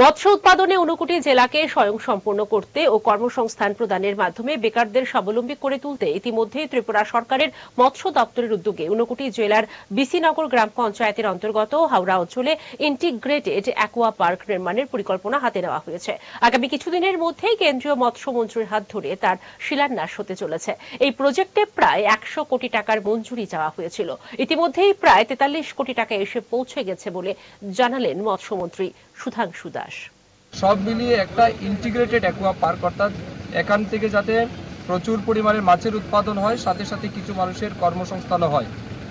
মৎস্য উৎপাদনে ঊনকোটি জেলাকে স্বয়ংসম্পূর্ণ করতে ও কর্মসংস্থান প্রদানের মাধ্যমে বেকারদের স্বাবলম্বী করে তুলতে ইতিমধ্যেই ত্রিপুরা সরকারের মৎস্য দপ্তরের উদ্যোগে ঊনকোটি জেলার বিসিনগর গ্রাম পঞ্চায়েতের অন্তর্গত হাওড়া অঞ্চলে ইন্টিগ্রেটেড অ্যাকোয়া পার্ক নির্মাণের পরিকল্পনা হাতে নেওয়া হয়েছে। আগামী কিছুদিনের মধ্যেই কেন্দ্রীয় মৎস্যমন্ত্রীর হাত ধরে তার শিলান্যাস হতে চলেছে। এই প্রজেক্টে প্রায় একশো কোটি টাকার মঞ্জুরি চাওয়া হয়েছিল। ইতিমধ্যেই প্রায় তেতাল্লিশ কোটি টাকা এসে পৌঁছে গেছে বলে জানালেন মৎস্যমন্ত্রী সুধাংশু দাস। সব মিলিয়ে একটা ইন্টিগ্রেটেড অ্যাকুয়া পার্ক অর্থাৎ এখান থেকে যাতে প্রচুর পরিমাণে মাছের উৎপাদন হয়, সাথে সাথে কিছু মানুষের কর্মসংস্থানও হয়।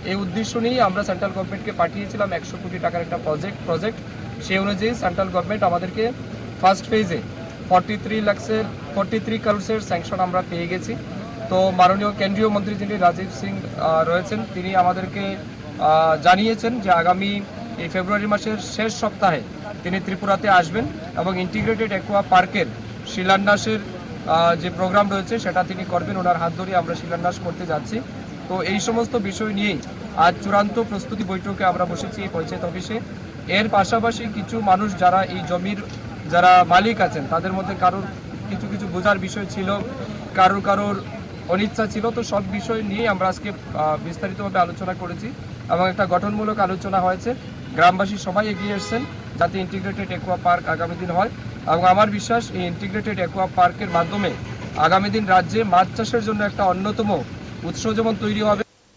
এই উদ্দেশ্য নিয়েই আমরা সেন্ট্রাল গভর্নমেন্টকে পাঠিয়েছিলাম একশো কোটি টাকার একটা প্রজেক্ট প্রজেক্ট সেই অনুযায়ী সেন্ট্রাল গভর্নমেন্ট আমাদেরকে ফার্স্ট ফেজে ফর্টি থ্রি লাক্সের ফর্টি থ্রি কারোর্সের স্যাংশন আমরা পেয়ে গেছি। তো মাননীয় কেন্দ্রীয় মন্ত্রী যিনি রাজীব সিং রয়েছেন, তিনি আমাদেরকে জানিয়েছেন যে আগামী এই ফেব্রুয়ারি মাসের শেষ সপ্তাহে তিনি ত্রিপুরাতে আসবেন এবং ইন্টিগ্রেটেড অ্যাকোয়া পার্কের শিলান্যাসের যে প্রোগ্রাম রয়েছে সেটা তিনি করবেন। ওনার হাত ধরে আমরা শিলান্যাস করতে যাচ্ছি। তো এই সমস্ত বিষয় নিয়েই আজ চূড়ান্ত প্রস্তুতি বৈঠকে আমরা বসেছি এই পঞ্চায়েত অফিসে। এর পাশাপাশি কিছু মানুষ যারা এই জমির, যারা মালিক আছেন, তাদের মধ্যে কারোর কিছু কিছু বোঝার বিষয় ছিল, কারোর কারোর অনিচ্ছা ছিল, তো সব বিষয় নিয়ে আমরা আজকে বিস্তারিতভাবে আলোচনা করেছি এবং একটা গঠনমূলক আলোচনা হয়েছে। গ্রামবাসী সবাই এগিয়ে এসছেন যাতে ইন্টিগ্রেটেড অ্যাকোয়া পার্ক আগামী দিন হয়। এবং আমার বিশ্বাস, এই ইন্টিগ্রেটেড অ্যাকোয়া পার্কের মাধ্যমে আগামী দিন রাজ্যে মাছ চাষের জন্য একটা অন্যতম উৎস যেমন তৈরি হবে।